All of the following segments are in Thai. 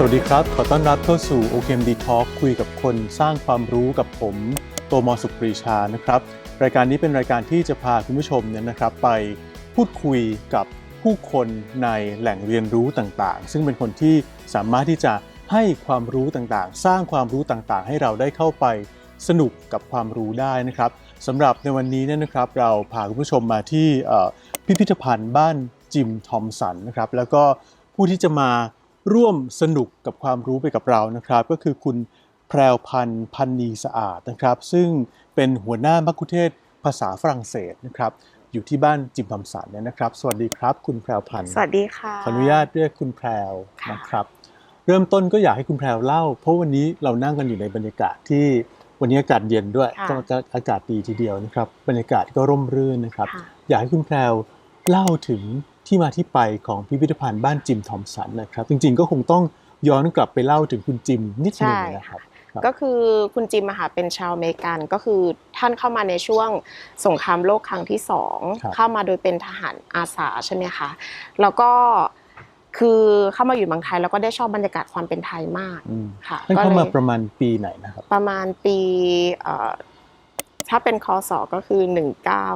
สวัสดีครับ ขอต้อนรับเข้าสู่ OKMD Talk คุยกับคนสร้างความรู้กับผม โตมอสุปรีชานะครับ รายการนี้เป็นรายการที่จะพาคุณผู้ชมเนี่ยนะครับ ไปพูดคุยกับผู้คนในแหล่งเรียนรู้ต่างๆ ซึ่งเป็นคนที่สามารถที่จะให้ความรู้ต่างๆ สร้างความรู้ต่างๆ ให้เราได้เข้าไปสนุกกับความรู้ได้นะครับสำหรับในวันนี้เนี่ยนะครับ เราพาคุณผู้ชมมาที่พิพิธภัณฑ์บ้านจิมทอมสันนะครับแล้วก็ผู้ที่จะมา ร่วมสนุกกับความรู้ไปกับเรานะครับ ก็คือคุณแพรวพันธ์พันนีสะอาดนะครับ ซึ่งเป็นหัวหน้ามัคคุเทศก์ภาษาฝรั่งเศสนะครับ อยู่ที่บ้านจิมทอมสันเนี่ยนะครับ สวัสดีครับ คุณแพรวพันธ์สวัสดีค่ะขออนุญาตเรียกคุณแพรวค่ะนะครับ เริ่มต้นก็อยากให้คุณแพรวเล่า เพราะวันนี้เรานั่งกันอยู่ในบรรยากาศที่วันนี้อากาศเย็นด้วยค่ะก็อากาศดีทีเดียวนะครับ บรรยากาศก็ร่มรื่นนะครับค่ะอยากให้คุณแพรวเล่าถึง ที่มาที่ไปของพิพิธภัณฑ์บ้านจิมทอมสันนะครับ จริงๆก็คงต้องย้อนกลับไปเล่าถึงคุณจิมนิดหนึงใช่นะครับครับก็คือคุณจิมอะค่ะเป็นชาวอเมริกันก็คือท่านเข้ามาในช่วงสงครามโลกครั้งที่สองครับเข้ามาโดยเป็นทหารอาสาใช่ไหมคะแล้วก็คือเข้ามาอยู่เมืองไทยแล้วก็ได้ชอบบรรยากาศความเป็นไทยมากอืมค่ะท่านก็เข้าเลมายประมาณปีไหนนะครับ ประมาณปีเอ่อ ถ้าเป็นคศก็คือ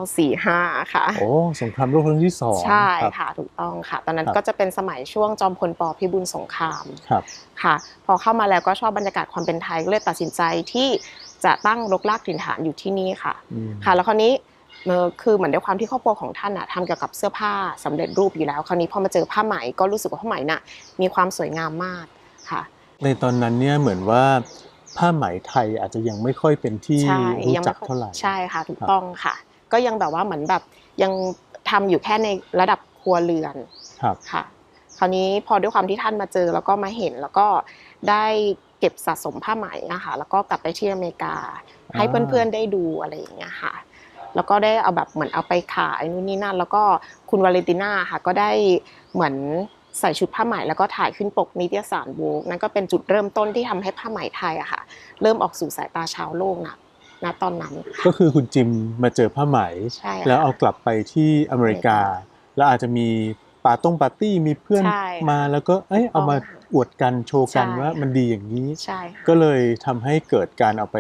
1945 ค่ะ โอ้ สงครามโลกครั้งที่สองใช่ครับค่ะ ถูกต้องค่ะ ตอนนั้นครับก็จะเป็นสมัยช่วงจอมพลปพิบูลสงคราม ครับค่ะ พอเข้ามาแล้วก็ชอบบรรยากาศความเป็นไทยก็เลยตัดสินใจที่จะตั้งรกรากถิ่นฐานอยู่ที่นี่ค่ะอืมค่ะ แล้วคราวนี้เอ่อคือเหมือนด้วยความที่ครอบครัวของท่านอะทำเกี่ยวกับเสื้อผ้าสำเร็จรูปอยู่แล้ว คราวนี้พอมาเจอผ้าไหมก็รู้สึกว่าผ้าไหมน่ะมีความสวยงามมากค่ะ ในตอนนั้นเนี่ยเหมือนว่า ผ้าไหมไทยอาจจะยังไม่ค่อยเป็นที่ใช่รู้ยัจักไม่ค่อยเท่าไหร่ใช่ค่ะถูกครับต้องค่ะ ก็ยังแบบว่าเหมือนแบบยังทำอยู่แค่ในระดับครัวเรือนครับค่ะ คราวนี้พอด้วยความที่ท่านมาเจอแล้วก็มาเห็นแล้วก็ได้เก็บสะสมผ้าไหมนะคะแล้วก็กลับไปที่อเมริกา ให้อ่าเพื่อนๆได้ดูอะไรอย่างเงี้ยค่ะ แล้วก็ได้เอาแบบเหมือนเอาไปขายนู่นนี่นั่น แล้วก็คุณวาเลนติน่าค่ะ ก็ได้เหมือน ใส่ชุดผ้าไหมแล้วก็ถ่ายขึ้นปกนิตยสารโวกนั่นก็เป็นจุดเริ่มต้นที่ทำให้ผ้าไหมไทยอะค่ะ เริ่มออกสู่สายตาชาวโลกนะณตอนนั้นค่ะก็คือคุณจิมมาเจอผ้าไหมใช่ค่ะแล้วเอากลับไปที่อเมริกา แล้วอาจจะมีปาต้งปาร์ตี้มีเพื่อนใช่ค่ะมาแล้วก็เอ้ยเอามาถูกต้องค่ะอวดกันโชว์กันใช่ว่ามันดีอย่างนี้ใช่ค่ะก็เลยทำให้เกิดการเอาไป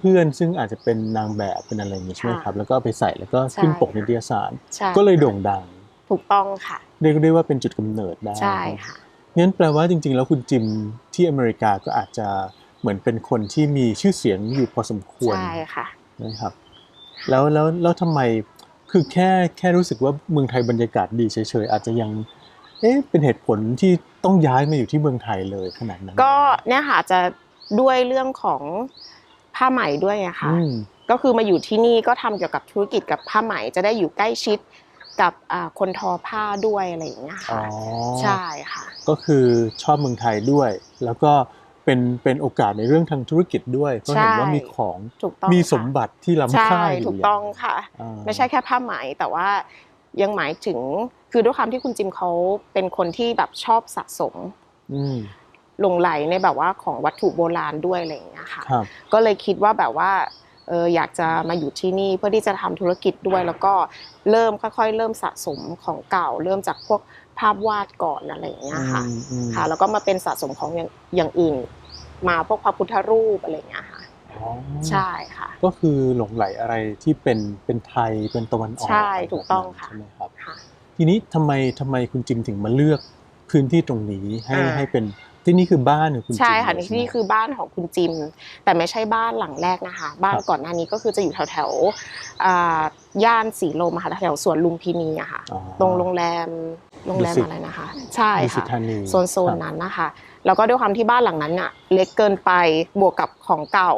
เพื่อนๆ ซึ่งอาจจะเป็นนางแบบเป็นอะไรอย่างนี้ใช่ไหมครับ แล้วก็เอาไปใส่แล้วก็ขึ้นปกนิตยสารใช่ก็เลยโด่งดัง ถูกต้องค่ะ เรียกได้ว่าเป็นจุดกำเนิดได้ใช่ค่ะงั้นแปลว่าจริง ๆ แล้วคุณจิมที่อเมริกาก็อาจจะเหมือนเป็นคนที่มีชื่อเสียงอยู่พอสมควรใช่ค่ะนะครับ แล้วแล้วแล้วทำไมคือแค่แค่รู้สึกว่าเมืองไทยบรรยากาศดีเฉยๆอาจจะยังเอ๊ะเป็นเหตุผลที่ต้องย้ายมาอยู่ที่เมืองไทยเลยขนาดนั้น ก็เนี่ยค่ะจะด้วยเรื่องของผ้าไหมด้วยอะค่ะอืมก็คือมาอยู่ที่นี่ก็ทำเกี่ยวกับธุรกิจกับผ้าไหมจะได้อยู่ใกล้ชิด กับอ่าคนทอผ้าด้วยอะไรอย่างเงี้ยอ๋อค่ะใช่ค่ะ ก็คือชอบเมืองไทยด้วย แล้วก็เป็นเป็นโอกาสในเรื่องทางธุรกิจด้วยเพราะเห็นว่ามีของถูกต้องมีค่ะสมบัติที่ล้ำใช่ค่าอยู่ถูกต้องค่ะอ่าไม่ใช่แค่ผ้าไหมแต่ว่ายังหมายถึงคือด้วยความที่คุณจิมเขาเป็นคนที่แบบชอบสะสมอืมหลงไหลในแบบว่าของวัตถุโบราณด้วยอะไรอย่างเงี้ยค่ะครับก็เลยคิดว่าแบบว่า เอออยากจะมาอยู่ที่นี่เพื่อที่จะทำธุรกิจด้วยแล้วก็เริ่มค่อยๆ เริ่มสะสมของเก่า เริ่มจากพวกภาพวาดก่อนอะไรอย่างเงี้ยค่ะอืมอืมค่ะแล้วก็มาเป็นสะสมของอย่างอย่างอื่น มาพวกพระพุทธรูปอะไรอย่างเงี้ยค่ะอ๋อใช่ค่ะ ก็คือหลงไหลอะไรที่เป็นเป็นไทยเป็นตะวันออกใช่ะไรถูกต้องแบบนั้นค่ะใช่ไหมครับค่ะทีนี้ทำไมทำไมคุณจิมถึงมาเลือกพื้นที่ตรงนี้ให้อ่าให้เป็น ที่นี่คือบ้านของคุณจิมใช่ค่ะเลยนี่ใช่ไหมนี่คือบ้านของคุณจิม แต่ไม่ใช่บ้านหลังแรกนะคะ บ้านครับก่อนหน้านี้ก็คือจะอยู่แถวแถวๆอ่าย่านสีลมอะค่ะแถวสวนลุมพินีอะค่ะอ๋อตรงโรงแรมโรงแรมดุสิตอะไรนะคะ ใช่ดุสิตค่ะธานีโซนโซนนั้นนะคะ แล้วก็ด้วยความที่บ้านหลังนั้นน่ะเล็กเกินไปบวกกับของเก่า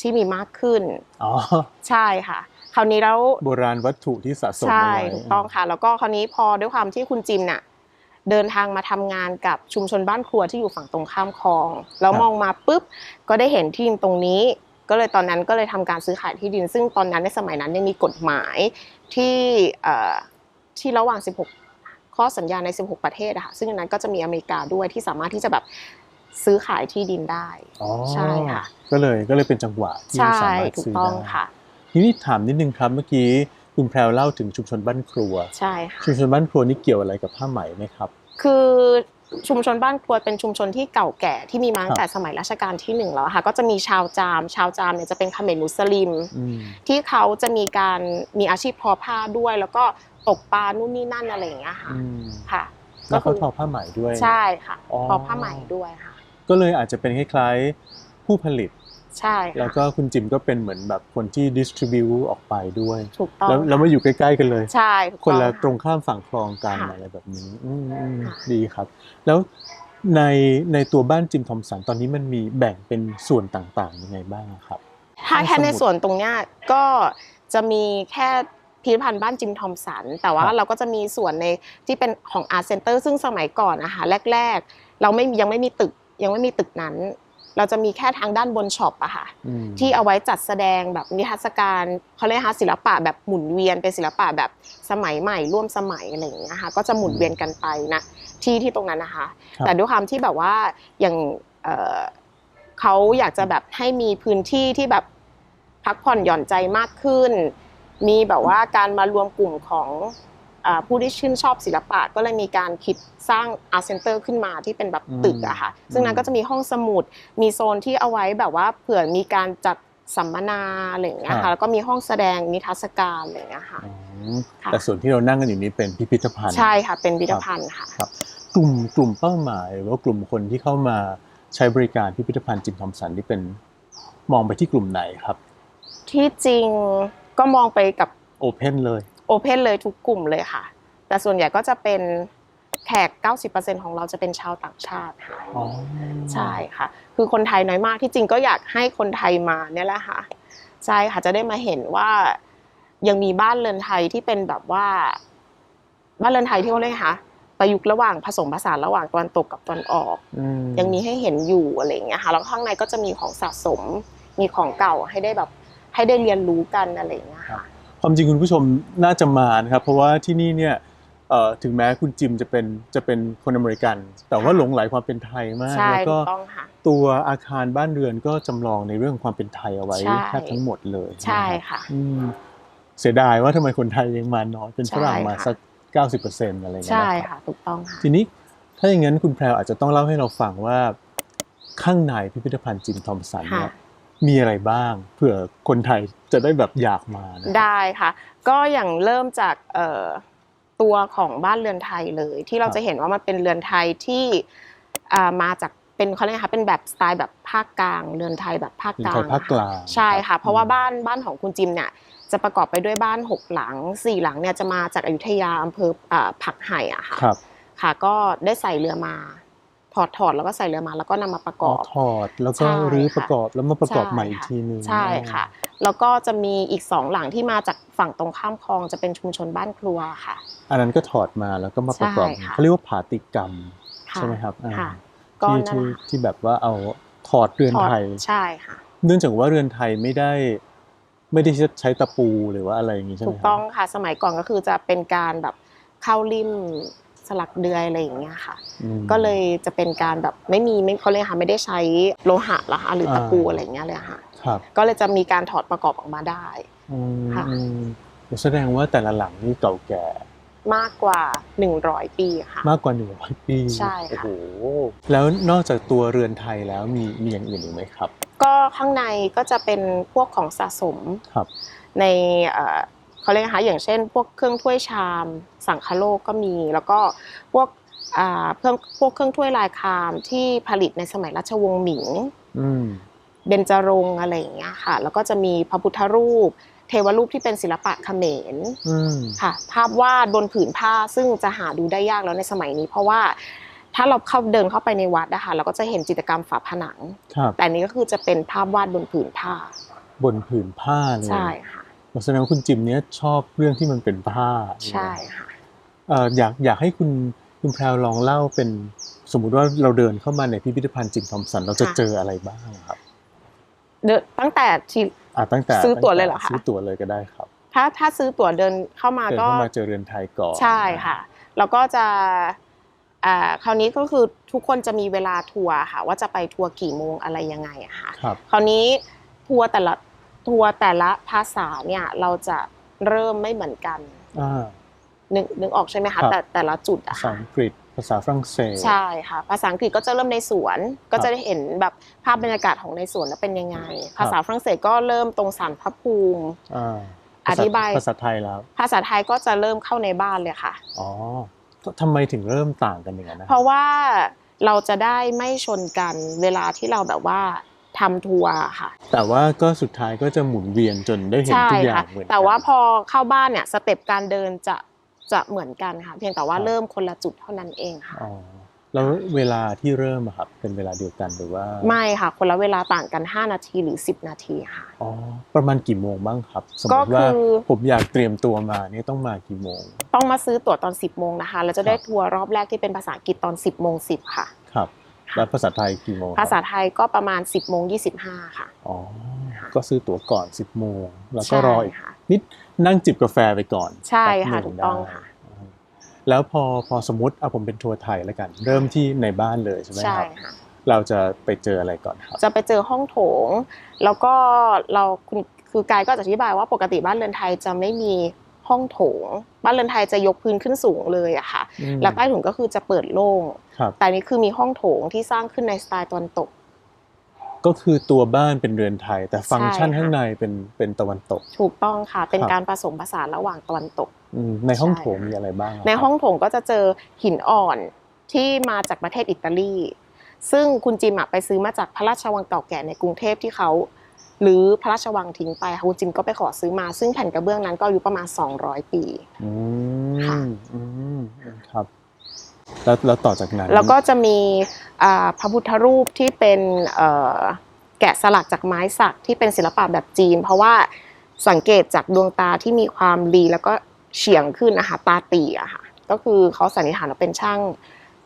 ที่มีมากขึ้นอ๋อใช่ค่ะคราวนี้แล้วโบราณวัตถุที่สะสมใช่เอาไว้ถูกต้องค่ะ แล้วก็คราวนี้พอด้วยความที่คุณจิมน่ะ เดินทางมาทำงานกับชุมชนบ้านครัวที่อยู่ฝั่งตรงข้ามคลองแล้วมองมาปุ๊บก็ได้เห็นที่ดินตรงนี้ ก็เลยตอนนั้นก็เลยทำการซื้อขายที่ดิน ซึ่งตอนนั้นในสมัยนั้นเนี่ยมีกฎหมายที่เอ่อที่ระหว่าง 16 ข้อสัญญาใน 16 ประเทศอะค่ะซึ่งอันนั้นก็จะมีอเมริกาด้วยที่สามารถที่จะแบบซื้อขายที่ดินได้อ๋อใช่ค่ะก็เลยก็เลยเป็นจังหวะที่ใช่สามารถถูกซื้อต้องได้ค่ะทีนี้ถามนิดนึงครับเมื่อกี้ คุณแพรวเล่าถึงชุมชนบ้านครัว ใช่ค่ะชุมชนบ้านครัวนี่เกี่ยวอะไรกับผ้าไหมไหมครับ คือชุมชนบ้านครัวเป็นชุมชนที่เก่าแก่ที่มีมาตั้งแต่สมัยรัชกาลที่หนึ่งแล้วอะค่ะก็จะมีชาวจาม ชาวจามเนี่ยจะเป็นเขมรมุสลิมอืมที่เขาจะมีการมีอาชีพทอผ้าด้วย แล้วก็ตกปลานู่นนี่นั่นอะไรอย่างเงี้ยค่ะอืมค่ะแล้วเขาทอผ้าไหมด้วยใช่ค่ะอ๋อทอผ้าไหมด้วยค่ะ ก็เลยอาจจะเป็นคล้ายๆผู้ผลิต ใช่แล้วค่ะก็คุณจิมก็เป็นเหมือนแบบคนที่ดิสทริบิวออกไปด้วยถูกต้องแล้วแล้วมาอยู่ใกล้ๆกันเลย ใช่ถูกคนต้องละค่ะตรงข้ามฝั่งคลองกันค่ะอะไรแบบนี้อืมอืมค่ะดีครับ แล้วในในตัวบ้านจิมทอมสันตอนนี้มันมีแบ่งเป็นส่วนต่างๆยังไงบ้างครับ ถ้าแค่ห้องสมุดในส่วนตรงเนี้ยก็จะมีแค่พิพิธภัณฑ์บ้านจิมทอมสัน แต่ว่าครับเราก็จะมีส่วนในที่เป็นของอาร์ตเซ็นเตอร์ซึ่งสมัยก่อนนะคะแรก ๆ เราไม่ยังไม่มีตึกยังไม่มีตึกนั้น เราจะมีแค่ทางด้านบนช็อปอะค่ะอืมที่เอาไว้จัดแสดงแบบนิทรรศการเขาเรียกคะศิลปะแบบหมุนเวียนเป็นศิลปะแบบสมัยใหม่ ร่วมสมัยอะไรอย่างเงี้ยค่ะก็จะหมุนเวียนกันไปนะที่ที่ตรงนั้นนะคะครับแต่ด้วยความที่แบบว่าอย่างเอ่อเขาอยากจะแบบให้มีพื้นที่ที่แบบพักผ่อนหย่อนใจมากขึ้น มีแบบว่าการมารวมกลุ่มของอ่า ผู้ที่ชื่นชอบศิลปะก็เลยมีการคิดสร้างอาร์เซนเตอร์ขึ้นมาที่เป็นแบบตึกอะค่ะ ซึ่งนั้นก็จะมีห้องสมุด มีโซนที่เอาไว้แบบว่าเผื่อมีการจัดสัมมนาอะไรอย่างเงี้ยครัค่ะบแล้วก็มีห้องแสดงนิทรรศการอะไรอย่างเงี้ยค่ะอืมค่ะ แต่ส่วนที่เรานั่งกันอยู่นี้เป็นพิพิธภัณฑ์ ใช่ค่ะ เป็นพิพิธภัณฑ์ค่ะครับกลุ่มกลุ่มเป้าหมายหรือว่ากลุ่มคนที่เข้ามาใช้บริการพิพิธภัณฑ์จิมทอมสันที่เป็นมองไปที่กลุ่มไหนครับ ที่จริงก็มองไปกับโอเพนเลย โอเพนเลยทุกกลุ่มเลยค่ะ แต่ส่วนใหญ่ก็จะเป็นแขก 90%ของเราจะเป็นชาวต่างชาติค่ะอ๋อใช่ค่ะ คือคนไทยน้อยมากที่จริงก็อยากให้คนไทยมาเนี่ยแหละค่ะใช่ค่ะจะได้มาเห็นว่ายังมีบ้านเรือนไทยที่เป็นแบบว่า บ้านเรือนไทยที่เขาเรียกไงคะประยุกต์ระหว่างผสมผสานระหว่างตะวันตกกับตะวันออกอืมยังมีให้เห็นอยู่อะไรอย่างเงี้ยค่ะแล้วข้างในก็จะมีของสะสมมีของเก่าให้ได้แบบให้ได้เรียนรู้กันอะไรอย่างเงี้ยค่ะ ความจริงคุณผู้ชมน่าจะมานะครับ เพราะว่าที่นี่เนี่ยเอ่อถึงแม้คุณจิมจะเป็นจะเป็นคนอเมริกัน แต่ว่าค่ะหลงไหลความเป็นไทยมากใช่แล้วถูก็กต้องค่ะตัวอาคารบ้านเรือนก็จำลองในเรื่องความเป็นไทยเอาไว้ใช่แทบทั้งหมดเลย ใช่นรับค่ะอืมเสียดายว่าทำไมคนไทยยังมาน้อยเป็นฝรั่งมาใช่ค่ะสักเก้าสิบเปอร์เซ็นต์อะไรอย่างเงี้ยใช่นะครับค่ะถูกต้องค่ะทีนี้ถ้าอย่างนั้นคุณแพรวอาจจะต้องเล่าให้เราฟังว่าข้างในพิพิธภัณฑ์จิมทอมสันเนี่ยค่ะ มีอะไรบ้างเผื่อคนไทยจะได้แบบอยากมานะได้ค่ะ ก็อย่างเริ่มจากเอ่อตัวของบ้านเรือนไทยเลย ที่เราจะเห็นว่ามันเป็นเรือนไทยที่อ่ามาจากเป็นเขาเรียกนะคะเป็นแบบสไตล์แบบภาคกลางเรือนไทยแบบภาคเป็นกลาไทงยภาคกลางใช่ค่ะเพราะว่าอืมบ้านบ้านของคุณจิมเนี่ยจะประกอบไปด้วยบ้านหกหลังสี่หลังเนี่ยจะมาจากอยุธยาอำเภออ่าผักไห่อะค่ะครับค่ะ ก็ได้ใส่เรือมา ถอดถอดแล้วก็ใส่เรือมาแล้วก็นำมาประกอ๋ออบถอดแล้วก็ใช่รื้อค่ะประกอบแล้วมาประกอบใช่ใหม่อีกค่ะทีนึงใช่ค่ะ แล้วก็จะมีอีกสองหลังที่มาจากฝั่งตรงข้ามคลองจะเป็นชุมชนบ้านครัวค่ะ อันนั้นก็ถอดมาแล้วก็มาประกอบใช่ค่ะเขาเรียกว่าผาติกรรมค่ะใช่ไหมครับอ่าค่ะก็ที่นั่นที่แหละที่แบบว่าเอาถอดเรือนถอดไทยใช่ค่ะ เนื่องจากว่าเรือนไทยไม่ได้ไม่ได้ใช้ตะปูหรือว่าอะไรอย่างนี้ใช่ไหมถูกครับต้องค่ะ สมัยก่อนก็คือจะเป็นการแบบเข้าริม สลักเดือยอะไรอย่างเงี้ยค่ะอืมก็เลยจะเป็นการแบบไม่มีไม่เขาเลยกค่ะไม่ได้ใช้โลหะละคะหรือตะปูอ่าอะไรอย่างเงี้ยเลยค่ะครับก็เลยจะมีการถอดประกอบออกมาได้อืมค่ะอืมแสดงว่าแต่ละหลังนี่เก่าแก่มากกว่า 100 ปีค่ะ มากกว่าหนึ่งร้อยปีใช่ค่ะโอ้โหแล้วนอกจากตัวเรือนไทยแล้วมีมีอย่างอื่นอีกไหมครับ ก็ข้างในก็จะเป็นพวกของสะสมครับใน เอ่อเขาเรียกนะคะอย่างเช่น พวกเครื่องถ้วยชาม สังคโลกก็มี แล้วก็พวกอ่าเครื่องพวกเครื่องถ้วยลายคามที่ผลิตในสมัยรัชวงศ์หมิงอืมเบญจรงค์อะไรอย่างเงี้ยค่ะ แล้วก็จะมีพระพุทธรูป เทวรูปที่เป็นศิลปะเขมรอืมค่ะ ภาพวาดบนผืนผ้าซึ่งจะหาดูได้ยากแล้วในสมัยนี้ เพราะว่าถ้าเราเข้าเดินเข้าไปในวัดนะคะเราก็จะเห็นจิตรกรรมฝาผนังครับแต่อันนี้ก็คือจะเป็นภาพวาดบนผืนผ้า บนผืนผ้าเลยใช่ค่ะ แสดงว่าคุณจิมเนี้ยชอบเรื่องที่มันเป็นผ้าใช่ค่ะเอ่ออยากอยากให้คุณคุณแพรวลองเล่าเป็นสมมุติว่าเราเดินเข้ามาในพิพิธภัณฑ์จิมทอมสันเราจะค่ะเจออะไรบ้างครับเดินตั้งแต่ที่อะตั้งแต่ซื้อตั๋วตั้งแต่เลยเหรอคะซื้อตั๋วเลยก็ได้ครับ ถ้าถ้าซื้อตั๋วเดินเข้ามาเดินก็เข้ามาเจอเรือนไทยก่อนใช่ค่ะ แล้วก็จะอ่าคราวนี้ก็คือทุกคนจะมีเวลาทัวร์ค่ะ ว่าจะไปทัวร์กี่โมงอะไรยังไงอะค่ะครับคราวนี้ทัวร์แต่ละ ทัวร์แต่ละภาษาเนี่ยเราจะเริ่มไม่เหมือนกันอ่า นึกนึกออกใช่ไหมครัคะบแต่แต่ละจุดอะภาษาค่ะ อังกฤษ ภาษาฝรั่งเศส ใช่ค่ะ ภาษาอังกฤษก็จะเริ่มในสวน ก็จะได้เห็นแบบภาพบรรยากาศของในสวนแล้วเป็นยังไง ภาษาฝรั่งเศสก็เริ่มตรงสารพระภูมิ อ่าอธิบาย ภาษาไทยแล้ว ภาษาไทยก็จะเริ่มเข้าในบ้านเลยค่ะ อ๋อทำไมถึงเริ่มต่างกันอย่างนั้นนะเพราะว่าเราจะได้ไม่ชนกันเวลาที่เราแบบว่า ทำทัวร์ค่ะ แต่ว่าก็สุดท้ายก็จะหมุนเวียนจนได้เห็นใช่ทุกอย่าค่ะงเหมือนกันแต่ว่าพอเข้าบ้านเนี่ยสเต็ปการเดินจะจะเหมือนกันค่ะ เพียงแต่ว่าครับเริ่มคนละจุดเท่านั้นเองค่ะอ๋อแล้วเวลาที่เริ่มอะครับเป็นเวลาเดียวกันหรือว่า ไม่ค่ะ คนละเวลาต่างกัน 5 นาทีหรือ 10 นาทีค่ะอ๋อประมาณกี่โมงบ้างครับ สมมก็ติว่าคือผมอยากเตรียมตัวมาเนี่ยต้องมากี่โมง ต้องมาซื้อตั๋วตอน 10 โมงนะคะแล้วจะได้ครับทัวร์รอบแรกที่เป็นภาษาอังกฤษตอน 10 โมง 10 ค่ะครับ แล้วภาษาไทยกี่โมงครับภาษาไทยก็ประมาณ 10โมง25ค่ะ อ๋อ ก็ซื้อตั๋วก่อน 10โมงแล้วก็ใช่รออีกค่ะนิดนั่งจิบกาแฟไปก่อน ใช่ค่ะแป๊บหนึ่ถูกต้องได้ค่ะอ่าแล้วพอพอสมมติเอาผมเป็นทัวร์ไทยแล้วกัน เริ่มที่ในบ้านเลยใช่ไหมใช่ครับค่ะเราจะไปเจออะไรก่อนครับ จะไปเจอห้องโถง แล้วก็เราคุณคือกายก็จะอธิบายว่าปกติบ้านเรือนไทยจะไม่มีห้องโถง บ้านเรือนไทยจะยกพื้นขึ้นสูงเลยอะค่ะอืมแล้วใต้ถุนก็คือจะเปิดโล่งครับ แต่อันนี้คือมีห้องโถงที่สร้างขึ้นในสไตล์ตะวันตก ก็คือตัวบ้านเป็นเรือนไทย แต่ฟังก์ชันใช่ค่ะข้างในเป็นเป็นตะวันตก ถูกต้องค่ะ เป็นครับการผสมผสานระหว่างตะวันตกอืมในห้องใช่โถงมีอะไรบ้างะในครับห้องโถงก็จะเจอหินอ่อนที่มาจากประเทศอิตาลี ซึ่งคุณจิมอะไปซื้อมาจากพระราชวังเก่าแก่ในกรุงเทพที่เขาหรือพระราชวังทิ้งไปค่ะคุณจิมก็ไปขอซื้อมา ซึ่งแผ่นกระเบื้องนั้นก็อายุประมาณ 200 ปีอืค่ะมอืมครับ แล้วแล้วต่อจากนั้น แล้วก็จะมีอ่าพระพุทธรูปที่เป็นเอ่อแกะสลักจากไม้สักที่เป็นศิลปะแบบจีน เพราะว่าสังเกตจากดวงตาที่มีความรีแล้วก็เฉียงขึ้นนะคะตาตีอะค่ะก็คือเขาสันนิษฐานว่าเป็นช่าง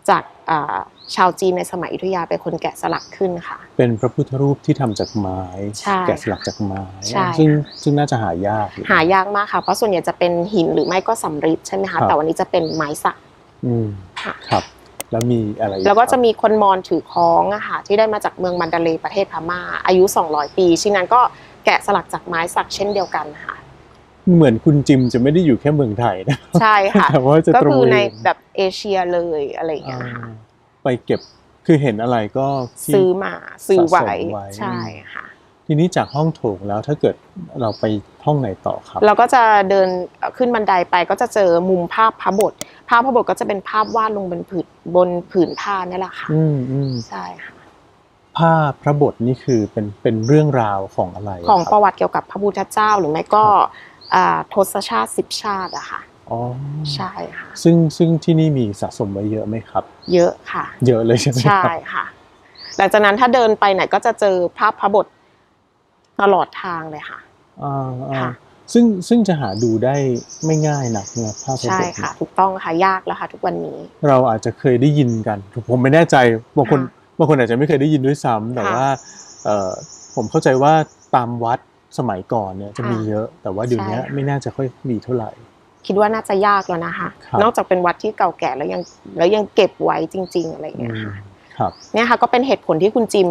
จากอ่าชาวจีนในสมัยอยุธยาเป็นคนแกะสลักขึ้นค่ะ เป็นพระพุทธรูปที่ทำจากไม้ใช่แกะสลักจากไม้ใช่ซึ่งซึ่งน่าจะหายากอยู่หายากมากค่ะ เพราะส่วนใหญ่จะเป็นหินหรือไม่ก็สำริดใช่ไหมครัคะบแต่วันนี้จะเป็นไม้สัก อืมค่ะ ครับ แล้วมีอะไรอีแล้วก็ครับจะมีคนมอญถือค้องอะค่ะที่ได้มาจากเมืองมันดาเลย์ประเทศพม่า อายุ 200 ปี ชิ้นนั้นก็แกะสลักจากไม้สักเช่นเดียวกันค่ะ เหมือนคุณจิมจะไม่ได้อยู่แค่เมืองไทยนะใช่ค่ะ แต่ว่าจะก็ตระคือเวนในแบบเอเชียเลยอะไรอย่างเงี้ยอ่าค่ะไปเก็บคือเห็นอะไรก็ที่ ซื้อมาซื้อไว้สะสมไว้ ใช่ค่ะ ทีนี้จากห้องโถงแล้วถ้าเกิดเราไปห้องไหนต่อครับ เราก็จะเดินขึ้นบันไดไปก็จะเจอมุมภาพพระบทภาพพระบทก็จะเป็นภาพวาดลงบนผืนบนผืนผ้านี่แหละค่ะอืมอืมใช่ค่ะภาพพระบทนี่คือเป็นเป็นเรื่องราวของอะไระของคบประวัติเกี่ยวกับพระพุทธเจ้าหรือไม่ก็ครับอ่าทศชาติสิบชาติอะค่ะอ๋อใช่ค่ะซึ่งซึ่งที่นี่มีสะสมไว้เยอะไหมครับ เยอะค่ะ เยอะเลยใช่ไหมคใช่รับค่ะหลังจากนั้นถ้าเดินไปไหนก็จะเจอภาพพระบท ตลอดทางเลยค่ะอ่าอ่าค่ะ ซึ่งซึ่งจะหาดูได้ไม่ง่ายนักนะภาพพระใช่บทค่ะ ถูกต้องค่ะยากแล้วค่ะ ทุกวันนี้ เราอาจจะเคยได้ยินกัน ผมไม่แน่ใจบางคนค่ะบางคนอาจจะไม่เคยได้ยินด้วยซ้ำแต่ค่ะว่าเอ่อผมเข้าใจว่าตามวัดสมัยก่อนเนี่ยจะมีค่ะเยอะ แต่ว่าเดี๋ยวนี้ใช่ค่ะไม่น่าจะค่อยมีเท่าไหร่ คิดว่าน่าจะยากแล้วนะคะ ครับ นอกจากเป็นวัดที่เก่าแก่แล้วยังแล้วยังเก็บไว้จริง ๆ อะไรอย่างเงี้ยค่ะ ครับ เนี่ยค่ะก็เป็นเหตุผลที่คุณจิม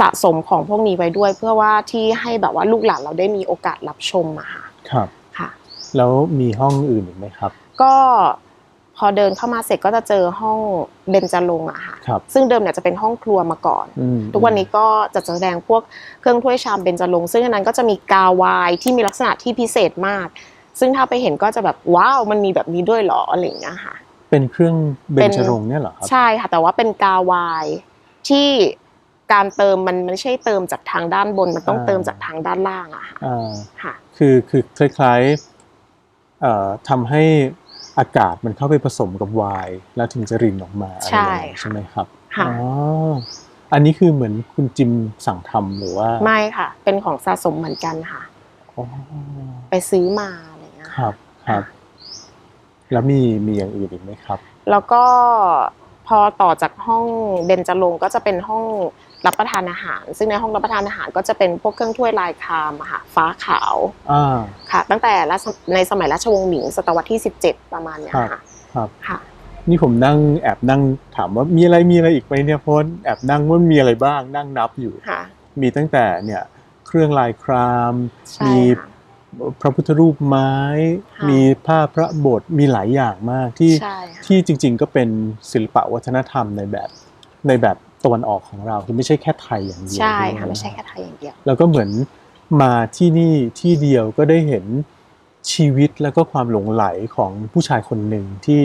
สะสมของพวกนี้ไว้ด้วย เพื่อว่าที่ให้แบบว่าลูกหลานเราได้มีโอกาสรับชมอะค่ะครับค่ะ แล้วมีห้องอื่นอีกไหมครับ ก็พอเดินเข้ามาเสร็จก็จะเจอห้องเบญจรงค์อะค่ะครับซึ่งเดิมเนี่ยจะเป็นห้องครัวมาก่อนอืมทุกวันนี้ก็จะแสดงพวกเครื่องถ้วยชามเบญจรงค์ซึ่งอันนั้นก็จะมีกาวายที่มีลักษณะที่พิเศษมาก ซึ่งถ้าไปเห็นก็จะแบบว้าวมันมีแบบนี้ด้วยเหรออะไรอย่างเงี้ยค่ะ เป็นเครื่องเบเป็ญนจรงค์เนี่ยเหรอครับ ใช่ค่ะแต่ว่าเป็นกาวายที่ การเติมมันไม่ใช่เติมจากทางด้านบนมันต้องอ่าเติมจากทางด้านล่างอะค่ะอ่าค่ะคือคือคล้ายๆเอ่อทำให้อากาศมันเข้าไปผสมกับไวน์แล้วถึงจะรินออกมาอะไรใช่อย่างนี้ค่ะใช่ไหมครับค่ะอ๋ออันนี้คือเหมือนคุณจิมสั่งทำหรือว่า ไม่ค่ะ เป็นของสะสมเหมือนกันค่ะอ๋อไปซื้อมาอะไรอย่างเงี้ยครับครับ แล้วมีมีอย่างอื่นอีกไหมครับ แล้วก็พอต่อจากห้องเบญจรงค์ก็จะเป็นห้อง รับประทานอาหาร ซึ่งในห้องรับประทานอาหารก็จะเป็นพวกเครื่องถ้วยลายครามอะค่ะฟ้าขาวอ่าค่ะ ตั้งแต่รัชในสมัยราชวงศ์หมิงศตวรรษที่ 17 ประมาณเนี้ยครับค่ะครับค่ะ นี่ผมนั่งแอบนั่งถามว่ามีอะไรมีอะไรอีกไหมเนี่ยเพราะแอบนั่งว่ามีอะไรบ้างนั่งนับอยู่ค่ะมีตั้งแต่เนี่ยเครื่องลายครามใช่มีค่ะพระพุทธรูปไม้ค่ะมีภาพพระบทมีหลายอย่างมากที่ใช่ค่ะที่จริง ๆ ก็เป็นศิลปะวัฒนธรรมในแบบในแบบ ตะวันออกของเราคือไม่ใช่แค่ไทยอย่างเดียวใช่ด้วยค่ะไม่ใช่นแค่ไทยอย่างเดียวแล้วก็เหมือนมาที่นี่ที่เดียวก็ได้เห็นชีวิตแล้วก็ความหลงไหลของผู้ชายคนหนึ่งที่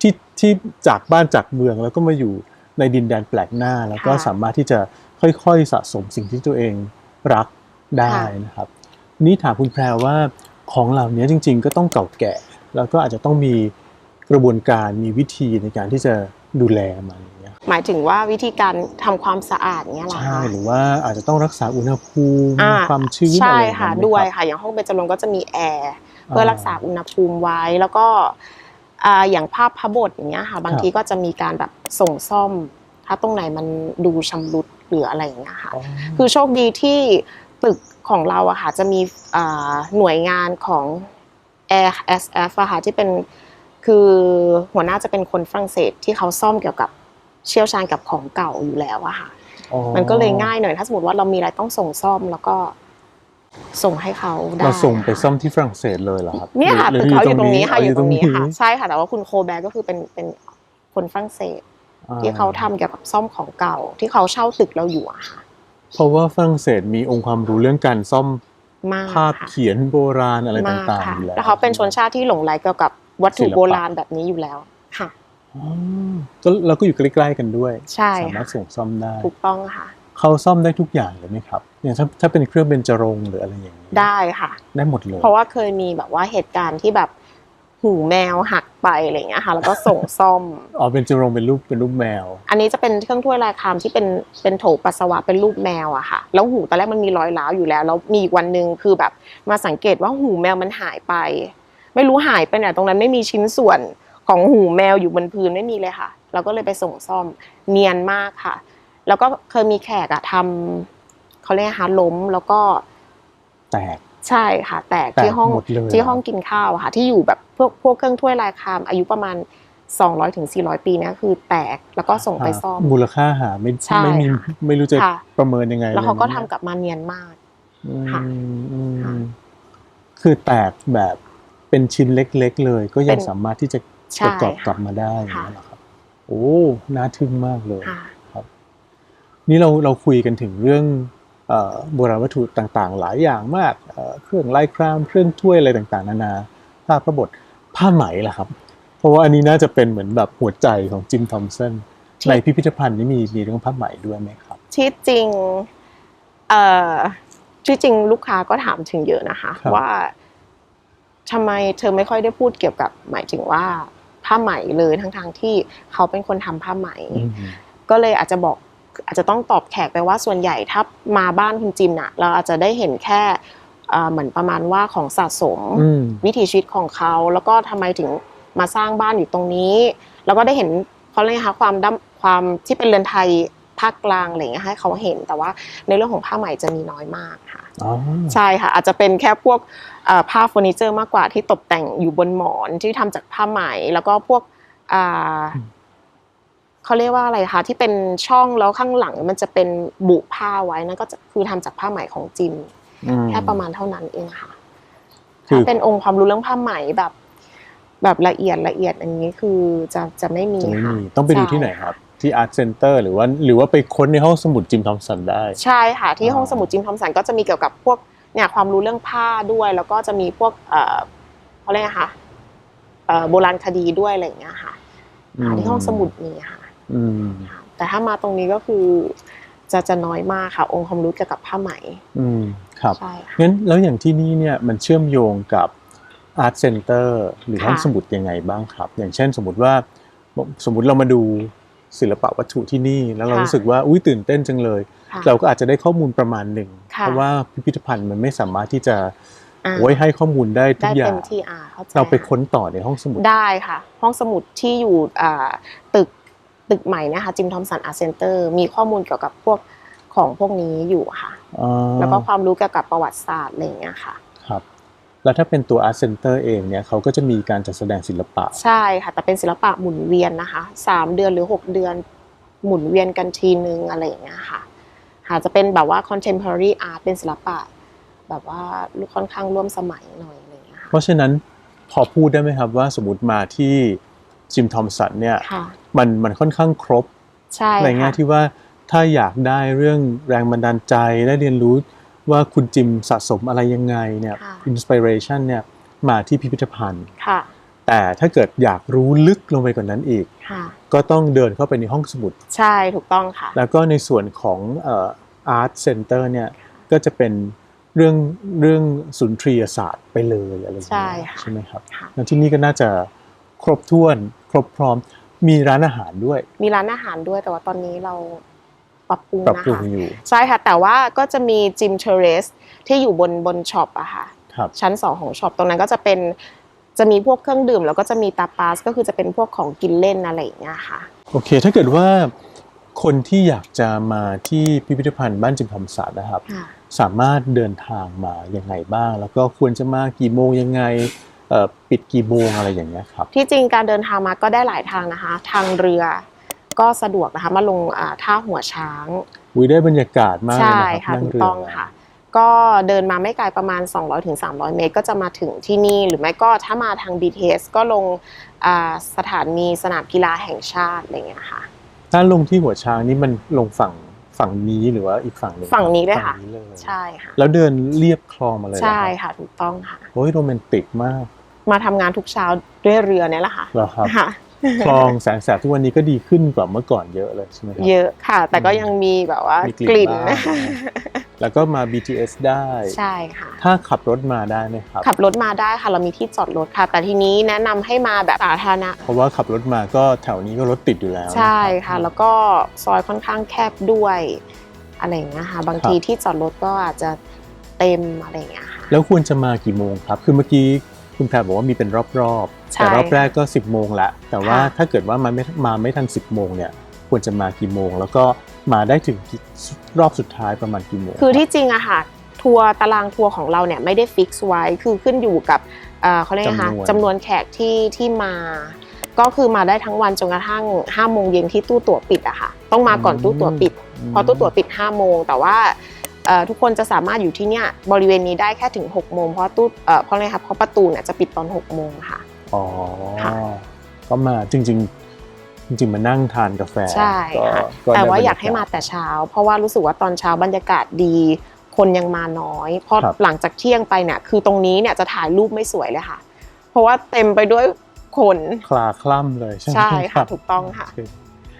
ที่ที่จากบ้านจากเมืองแล้วก็มาอยู่ในดินแดนแปลกหน้า แล้วก็ค่ะสามารถที่จะค่อยๆสะสมสิ่งที่ตัวเองรักได้ค่ะนะครับ นี่ถามคุณแพรว่าของเหล่านี้จริง ๆ ก็ต้องเก่าแก่ แล้วก็อาจจะต้องมีกระบวนการมีวิธีในการที่จะ ดูแลมันอย่างเงี้ยหมายถึงว่าวิธีการทำความสะอาดเนี้ยเหรอใช่คะหรือว่าอาจจะต้องรักษาอุณหภูมิอ่าความชื้นใช่อะไรอย่างค่ะนั้นไหมด้วยรับค่ะ อย่างห้องเบญจรงค์ก็จะมีแอร์เพื่อรักษาอุณหภูมิไว้แล้วก็อ่าอย่างภาพพระบทอย่างเงี้ยค่ะ บางทีก็จะมีการแบบส่งซ่อม ถ้าตรงไหนมันดูชำรุดหรืออะไรอย่างเงี้ยค่ะอ๋อคือโชคดีที่ตึกของเราอะค่ะจะมีอ่าหน่วยงานของ Air SF อะค่ะที่เป็น คือหัวหน้าจะเป็นคนฝรั่งเศสที่เขาซ่อมเกี่ยวกับเชี่ยวชาญกับของเก่าอยู่แล้วอะค่ะอ๋อมันก็เลยง่ายหน่อยถ้าสมมติว่าเรามีอะไรต้องส่งซ่อมแล้วก็ส่งให้เขาได้เราส่งไปค่ะซ่อมที่ฝรั่งเศสเลยเหรอครับเนี่ยค่ะหตึกเขาอยู่ตรงนี้ค่ะอ๋ออยู่ตรงนี้ตรงนี้ค่ะใช่ค่ะแต่ว่าคุณโคแบร์ก็คือเป็นเป็นคนฝรั่งเศสอ่ที่เขาทำเกี่ยวกับซ่อมของเก่า ที่เขาเช่าตึกเราอยู่อะค่ะเพราะว่าฝรั่งเศสมีองค์ความรู้เรื่องการซ่อมมากภาพค่ะเขียนโบราณอะไรมากต่างค่ะๆอยู่แล้วแล้วเขาเป็นชนชาติที่หลงไหลเกี่ยวกับ วัตถุศิลปะโบราณแบบนี้อยู่แล้วค่ะอ๋อก็เราก็อยู่ใกล้ๆกันด้วย ใช่สามารถค่ะส่งซ่อมได้ถูกต้องค่ะเขาซ่อมได้ทุกอย่างเลยไหมครับอย่างถ้าถ้าเป็นเครื่องเบญจรงค์หรืออะไรอย่างนี้ได้ค่ะ ได้หมดเลย เพราะว่าเคยมีแบบว่าเหตุการณ์ที่แบบหูแมวหักไปอะไรอย่างเงี้ยค่ะ แล้วก็ส่งซ่อมอ๋อเบญจรงค์เป็นรูปเป็นรูปแมว อันนี้จะเป็นเครื่องถ้วยลายครามที่เป็นเป็นโถปัสสาวะเป็นรูปแมวอะค่ะ แล้วหูตอนแรกมันมีรอยร้าวอยู่แล้วแล้วมีอีกวันหนึ่งคือแบบมาสังเกตว่าหูแมวมันหายไป ไม่รู้หายไปไหนตรงนั้นไม่มีชิ้นส่วนของหูแมวอยู่บนพื้นไม่มีเลยค่ะ เราก็เลยไปส่งซ่อมเนียนมากค่ะ แล้วก็เคยมีแขกอะทำเขาเรียกนะคะล้มแล้วก็แตกใช่ค่ะ แตกแตกที่ห้องหมดเลยที่ห้องกินข้าวอะค่ะ ที่อยู่แบบพวกพวกเครื่องถ้วยลายคราม อายุประมาณ200ถึง400 ปีเนี่ยคือแตกแล้วก็ส่งไปซ่อมมูลค่าหาไม่ใช่ไม่มีค่ะไม่รู้จะค่ะประเมินยังไง แล้วเขาก็ยทำนะกลับมาเนียนมากอืมค่ะอืมค่ะคือแตกแบบ เป็นชิ้นเล็ก ๆ เลย ก็ยังเป็นสามารถที่จะใช่ประกอบค่ะกลับมาได้อย่างค่ะนี้ยเหรอครับ โอ้น่าทึ่งมากเลยค่ะครับ นี่เราเราคุยกันถึงเรื่องเอ่อโบราณวัตถุต่างๆ หลายอย่างมากเอ่อเครื่องลายครามเครื่องถ้วยอะไรต่างๆ นานาภาพพระบทผ้าไหมล่ะครับ เพราะว่าอันนี้น่าจะเป็นเหมือนแบบหัวใจของจิมทอมสันที่ในพิพิธภัณฑ์นี้มีมีเรื่องผ้าไหมด้วยไหมครับที่จริงเอ่อที่จริงลูกค้าก็ถามถึงเยอะนะคะครับว่า ทำไมเธอไม่ค่อยได้พูดเกี่ยวกับหมายถึงว่าผ้าไหมเลยทั้งทางๆที่เขาเป็นคนทำผ้าไหมอืมก็เลยอาจจะบอกอาจจะต้องตอบแขกไปว่าส่วนใหญ่ถ้ามาบ้านคุณจิมน่ะเราอาจจะได้เห็นแค่เอ่อเหมือนประมาณว่าของสะสมอืมวิถีชีวิตของเขา แล้วก็ทำไมถึงมาสร้างบ้านอยู่ตรงนี้ แล้วก็ได้เห็นเขาเรียกนะคะความดั้มความที่เป็นเรือนไทย ภาคกลางอะไรอย่างเงี้ยให้เขาเห็นแต่ว่าในเรื่องของผ้าไหมจะมีน้อยมากค่ะอ๋อใช่ค่ะ อาจจะเป็นแค่พวกเอ่อผ้าเฟอร์นิเจอร์มากกว่าที่ตกแต่งอยู่บนหมอนที่ทำจากผ้าไหมแล้วก็พวกอ่าเขาเรียกว่าอะไรคะที่เป็นช่องแล้วข้างหลังมันจะเป็นบุผ้าไว้นั่นก็จะคือทำจากผ้าไหมของจิมอืมแค่ประมาณเท่านั้นเองค่ะคือถ้าเป็นองค์ความรู้เรื่องผ้าไหมแบบ แบบละเอียดละเอียดอันนี้คือจะจะไม่มีจะไม่ค่ะมีต้องไปดูที่ไหนใช่ครับ ที่อาร์ตเซ็นเตอร์หรือว่าหรือว่าไปค้นในห้องสมุดจิมทอมสันได้ ใช่ค่ะ ที่อ๋อห้องสมุดจิมทอมสันก็จะมีเกี่ยวกับพวกเนี่ยความรู้เรื่องผ้าด้วย แล้วก็จะมีพวกเอ่อเขาเรียกนะคะเอ่อโบราณคดีด้วยอะไรอย่างเงี้ยค่ะหาที่ห้องสมุดมีค่ะอืมค่ะแต่ถ้ามาตรงนี้ก็คือจะจะน้อยมากค่ะ องค์ความรู้เกี่ยวกับผ้าไหม อืมครับใช่ค่ะ งั้นแล้วอย่างที่นี่เนี่ยมันเชื่อมโยงกับอาร์ตเซ็นเตอร์หรือค่ะ ห้องสมุดยังไงบ้างครับ อย่างเช่นสมมติว่าสมมติเรามาดู ศิลปะวัตถุที่นี่ แล้วเรารู้สึกว่าอุ้ยตื่นเต้นจังเลยค่ะเราก็อาจจะได้ข้อมูลประมาณหนึ่งค่ะเพราะว่าพิพิธภัณฑ์มันไม่สามารถที่จะอ่าโอ้ยให้ข้อมูลได้ทุได้กอย่าเต็งมที่อ่าเข้าใจเราไปค่ะค้นต่อในห้องสมุดได้ค่ะ ห้องสมุดที่อยู่อ่าตึกตึกใหม่เนะคะจิมทอมสันอาร์เซนเตอร์มีข้อมูลเกี่ยวกับพวกของพวกนี้อยู่ค่ะอ๋อแล้วก็ความรู้เกี่ยวกับประวัติศาสตร์อะไรอย่างเงี้ยค่ะครับ แล้วถ้าเป็นตัว Art Center เองเนี่ยเขาก็จะมีการจัดแสดงศิลปะ ใช่ค่ะแต่เป็นศิลปะหมุนเวียนนะคะสามเดือนหรือหกเดือนหมุนเวียนกันทีนึงอะไรอย่างเงี้ยค่ะอาจจะเป็นแบบว่า contemporary art เป็นศิลปะ แบบว่าค่อนข้างร่วมสมัยหน่อยอะไรอย่างเงี้ยเพราะฉะนั้นพอพูดได้ไหมครับว่าสมมติมาที่จิมทอมสันเนี่ยค่ะมันมันค่อนข้างครบใช่ในแง่ค่ะที่ว่าถ้าอยากได้เรื่องแรงบันดาลใจและเรียนรู้ ว่าคุณจิมสะสมอะไรยังไงเนี่ยค่ะอินสปิเรชันเนี่ยมาที่พิพิธภัณฑ์ค่ะแต่ถ้าเกิดอยากรู้ลึกลงไปกว่านั้นอีกค่ะก็ต้องเดินเข้าไปในห้องสมุด ใช่ถูกต้องค่ะ แล้วก็ในส่วนของเอาร์ตเซ็นเตอร์เนี่ยก็จะเป็นเรื่องเรื่องสุนทรียศาสตร์ไปเลยอะไรอย่างใช่เงี้ยค่ะใช่ไหมครับค่ะแล้วที่นี่ก็น่าจะครบถ้วนครบพร้อมมีร้านอาหารด้วย มีร้านอาหารด้วยแต่ว่าตอนนี้เรา ปรับปรุงปรับนะปรุงคะอยู่ ใช่ค่ะ แต่ว่าก็จะมีจิมเทเรสที่อยู่บนบนช็อปอะค่ะ ครับ ชั้น2ของช็อปตรงนั้นก็จะเป็นจะมีพวกเครื่องดื่ม แล้วก็จะมีตาปาสก็คือจะเป็นพวกของกินเล่นอะไรอย่างเงี้ยค่ะ โอเค ถ้าเกิดว่าคนที่อยากจะมาที่พิพิธภัณฑ์บ้านจิมทอมสันนะครับ ค่ะ สามารถเดินทางมายังไงบ้าง แล้วก็ควรจะมากี่โมงยังไงเอ่อปิดกี่โมงอะไรอย่างเงี้ยครับ ที่จริงการเดินทางมาก็ได้หลายทางนะคะ ทางเรือ ก็สะดวกนะคะมาลงอ่าท่าหัวช้างวิได้บรรยากาศมากเลยใช่นะคค่ะรับนั่ถูงกเรือต้องค่ะ ก็เดินมาไม่ไกลประมาณ 200-300 เมตร ก็จะมาถึงที่นี่หรือไม่ก็ถ้ามาทาง BTS ก็ลงอ่าสถานีสนามกีฬาแห่งชาติอะไรอย่างเงี้ยค่ะถ้าลงที่หัวช้างนี่มันลงฝั่งฝั่งนี้หรือว่าอีกฝั่งหนึ่งฝั่งนี้เลยค่ะฝั่งนี้เลยใช่ค่ะแล้วเดินเรียบคลองมาเลยเหรอใช่ครับค่ะถูกต้องค่ะโอ้ยโรแมนติกมาก มาทำงานทุกเช้าด้วยเรือเนี่ยแหละค่ะเหรอครับ ค่ะคลองแสนแสบทุกวันนี้ก็ดีขึ้นกว่าเมื่อก่อนเยอะเลยใช่ไหมครับเยอะค่ะ แต่ก็ยังมีแบบว่ามีกกลิ่ลิ่นนบ้างแล้วก็มา BTS ได้ใช่ค่ะ ถ้าขับรถมาได้ไหมครับ ขับรถมาได้ค่ะเรามีที่จอดรถค่ะ แต่ทีนี้แนะนำให้มาแบบสาธารณะ เพราะว่าขับรถมาก็แถวนี้ก็รถติดอยู่แล้ว ใช่นรับค่ะ แล้วก็ซอยค่อนข้างแคบด้วยอะไรอย่างเงี้ยค่ะ บางทีที่จอดรถก็อาจจะเต็มอะไรอย่างเงี้ยค่ะแล้วควรจะมากี่โมงครับ คือเมื่อกี้ คุณแพรบอกว่ามีเป็นรอบๆใช่แต่รอบแรกก็ 10 โมงละ แต่ว่าค่ะถ้าเกิดว่ามาไม่มาไม่ทัน 10 โมงเนี่ยควรจะมากี่โมง แล้วก็มาได้ถึงกี่รอบสุดท้ายประมาณกี่โมง คือที่จริงอะค่ะทัวร์ตารางทัวร์ของเราเนี่ยไม่ได้ฟิกซ์ไว้ คือขึ้นอยู่กับเอ่อเขาเรียกนะคะจำนวนแขกที่ที่มา ก็คือมาได้ทั้งวันจนกระทั่ง5โมงเย็นที่ตู้ตั๋วปิดอะค่ะ ต้องมาก่อนตู้ตั๋วปิดเพราะตู้ตั๋วปิด5โมงแต่ว่าเอ่อ ทุกคนจะสามารถอยู่ที่เนี่ยบริเวณนี้ได้แค่ถึง6โมงเพราะตู้เอ่อเพราะอะไรครับเพราะประตูเนี่ยจะปิดตอน6โมงค่ะอ๋อค่ะก็มาจริง ๆ จริงๆมานั่งทานกาแฟใช่ก็ค่ะก็แต่ได้ว่าบรรอยากให้มาแต่เช้า เพราะว่ารู้สึกว่าตอนเช้าบรรยากาศดี คนยังมาน้อยเพราะครับหลังจากเที่ยงไปเนี่ยคือตรงนี้เนี่ยจะถ่ายรูปไม่สวยเลยค่ะ เพราะว่าเต็มไปด้วยคนคลาคล่ำเลยใช่ไหมใช่คค่ะรับถูกต้องค่ะโอเค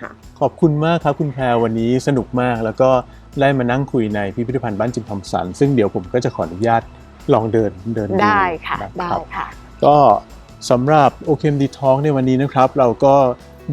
ค่ะขอบคุณมากครับคุณแพรวันนี้สนุกมากแล้วก็ ได้มานั่งคุยในพิพิธภัณฑ์บ้านจิมทอมสัน ซึ่งเดี๋ยวผมก็จะขออนุญาตลองเดินเดินได้ค่ะนได้รับค่ะ ก็สำหรับ OKMD Talk ในวันนี้นะครับ เราก็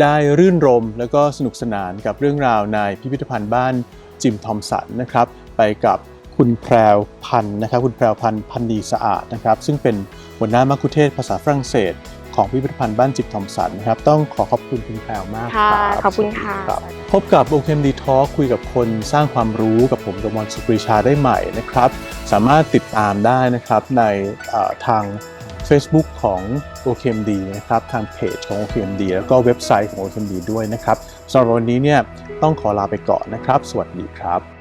ได้รื่นรมแล้วก็สนุกสนานกับเรื่องราวในพิพิธภัณฑ์บ้านจิมทอมสันนะครับ ไปกับคุณแพรวพันธ์นะครับ คุณแพรวพันธ์พันธ์ดีสะอาดนะครับ ซึ่งเป็นหัวหน้ามัคคุเทศก์ภาษาฝรั่งเศส ของพิพิธภัณฑ์บ้านจิมทอมสันนะครับ ต้องขอขอบคุณคุณแพรวมากค่ะครับขอบคุณค่ะสวัสดีรับพบกับ OKMD Talk คุยกับคนสร้างความรู้กับผมกมลสุปรีชาได้ใหม่นะครับ สามารถติดตามได้นะครับในเอ่อทาง Facebook ของ OKMD นะครับ ทางเพจของ OKMD แล้วก็เว็บไซต์ของ OKMD ด้วยนะครับสำหรับวันนี้เนี่ยต้องขอลาไปก่อนนะครับ สวัสดีครับ